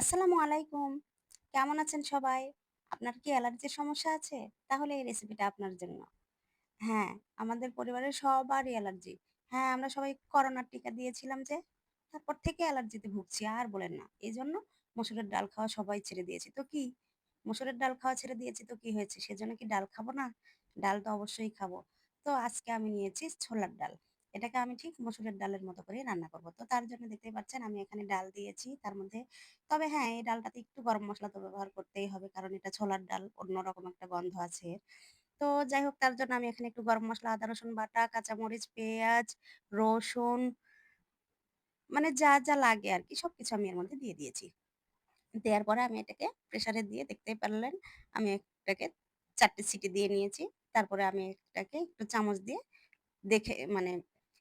আসসালামু আলাইকুম। কেমন আছেন সবাই? আপনার কি অ্যালার্জির সমস্যা আছে? তাহলে এই রেসিপিটা আপনার জন্য। হ্যাঁ, আমাদের পরিবারের সবারই অ্যালার্জি। হ্যাঁ, আমরা সবাই করোনার টিকা দিয়েছিলাম যে, তারপর থেকে অ্যালার্জিতে ভুগছি। আর বলেন না। এই জন্য মসুরের ডাল খাওয়া সবাই ছেড়ে দিয়েছি। তো কি? মসুরের ডাল খাওয়া ছেড়ে দিয়েছি তো কি হয়েছে? সেজন্য কি ডাল খাব না? ডাল তো অবশ্যই খাব। তো আজকে আমি নিয়েছি ছোলার ডাল। এটাকে আমি ঠিক মসুরের ডালের মতো করে রান্না করব। তো তার জন্য দেখতেই পাচ্ছেন আমি এখানে ডাল দিয়েছি। তার মধ্যে তবে হ্যাঁ, এই ডালটাতে একটু গরম মশলা তো ব্যবহার করতেই হবে। কারণ এটা ছোলার ডাল, অন্যরকম একটা গন্ধ আছে তো যাই হোক তার জন্য আমি এখানে একটু গরম মশলা আদা রসুন বাটা, কাঁচামরিচ, পেঁয়াজ, রসুন মানে যা, যা লাগে আরকি সবকিছু আমি এর মধ্যে দিয়ে দিয়েছি। দেওয়ার পরে আমি এটাকে প্রেসারে দিয়ে দেখতেই পারলেন আমি এটাকে ৪ টে সিটি দিয়ে নিয়েছি। তারপরে আমি এটাকে একটু চামচ দিয়ে দেখে মানে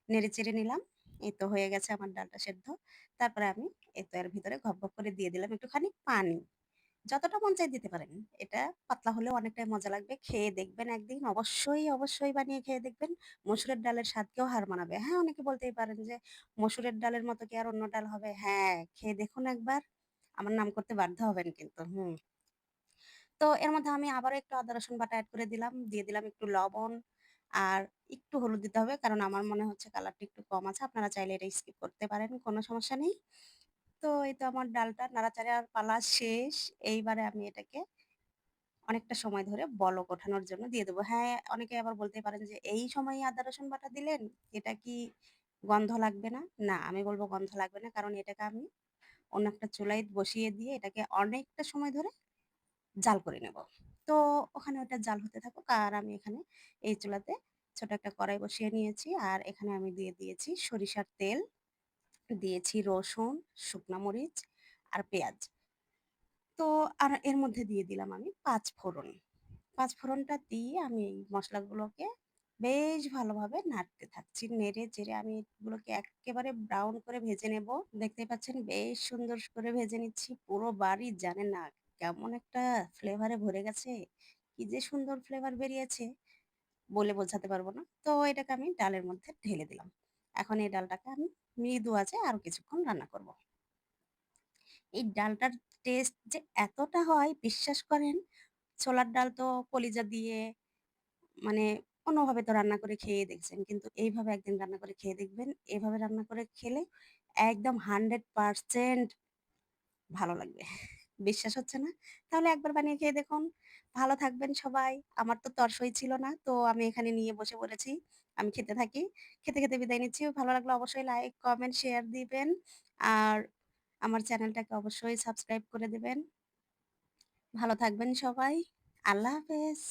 নেড়েচেড়ে নিলাম। এই তো হয়ে গেছে আমার ডালটা সেদ্ধ। তারপরে আমি এই তো এর ভিতরে গপ, গপ করে দিয়ে দিলাম একটুখানি পানি। যতটা মন চাই দিতে পারেন। এটা পাতলা হলেও অনেকটাই মজা লাগবে। খেয়ে দেখবেন একদিন। অবশ্যই, অবশ্যই বানিয়ে খেয়ে দেখবেন। মসুরের ডালের স্বাদকেও হার মানাবে। হ্যাঁ, অনেকে বলতেই পারেন যে, "মসুরের ডালের মতো কি আর অন্য ডাল হবে?" হ্যাঁ, খেয়ে দেখুন একবার। আমার নাম করতে বাধ্য হবেন কিন্তু। হুম। তো এর মধ্যে আমি আবারও একটু আদা রসুন বাটা অ্যাড করে দিলাম। দিয়ে দিলাম একটু লবণ আর একটু হলুদ দিতে হবে। কারণ আমার মনে হচ্ছে কালারটা একটু কম আছে। আপনারা চাইলে এটা স্কিপ করতে পারেন। কোনো সমস্যা নেই। তো এই তো আমার ডালটা নাড়াচাড়ার পালা শেষ। এইবারে আমি এটাকে অনেকটা সময় ধরে বলক ওঠানোর জন্য দিয়ে দেবো। হ্যাঁ, অনেকে আবার বলতে পারেন যে, "এই সময় আদা রসুন বাটা দিলেন, এটা কি গন্ধ লাগবে না?" না, আমি বলব গন্ধ লাগবে না। কারণ এটাকে আমি অন্য একটা চুলায় বসিয়ে দিয়ে এটাকে অনেকটা সময় ধরে জাল করে নেব। তো ওখানে ওটা জাল হতে থাকুক আর আমি এখানে এই চুলাতে ছোট একটা কড়াই বসিয়ে নিয়েছি। আর এখানে আমি দিয়ে দিয়েছি সরিষার তেল, দিয়েছি রসুন, শুকনো মরিচ আর পেঁয়াজ। তো আর এর মধ্যে দিয়ে দিলাম আমি পাঁচ ফোড়ন। পাঁচ ফোড়নটা দিয়ে আমি এই মসলাগুলোকে বেশ ভালোভাবে নাড়তে থাকছি। নেড়ে-চেড়ে আমি এগুলোকে এক্কেবারে ব্রাউন করে ভেজে নেব। দেখতেই পাচ্ছেন বেশ সুন্দর করে ভেজে নিচ্ছি। পুরো বাড়ি জানে না কেমন একটা ফ্লেভারে ভরে গেছে। কি যে সুন্দর ফ্লেভার বেরিয়েছে বলে বোঝাতে পারব না। তো এটাকে আমি ডালের মধ্যে ঢেলে দিলাম। এখন এই ডালটাকে আমি মৃদু আছে আরও কিছুক্ষণ রান্না করব। এই ডালটার টেস্ট যে এতটা হয় বিশ্বাস করেন, ছোলার ডাল তো কলিজা দিয়ে মানে অন্যভাবে তো রান্না করে খেয়ে দেখছেন। কিন্তু এইভাবে একদিন রান্না করে খেয়ে দেখবেন। এভাবে রান্না করে খেলে একদম 100% ভালো লাগবে। বিশ্বাস হচ্ছে না? তাহলে একবার বানিয়ে খেয়ে দেখুন। ভালো থাকবেন সবাই। আমার তো তরসই ছিল না। তো আমি এখানে নিয়ে বসে বলেছি আমি খেতে থাকি। খেতে, খেতে বিদায় নিচ্ছি। ভালো লাগলে অবশ্যই লাইক, কমেন্ট, শেয়ার দিবেন। আর আমার চ্যানেলটাকে অবশ্যই সাবস্ক্রাইব করে দেবেন ভালো থাকবেন সবাই। আল্লাহ হাফেজ।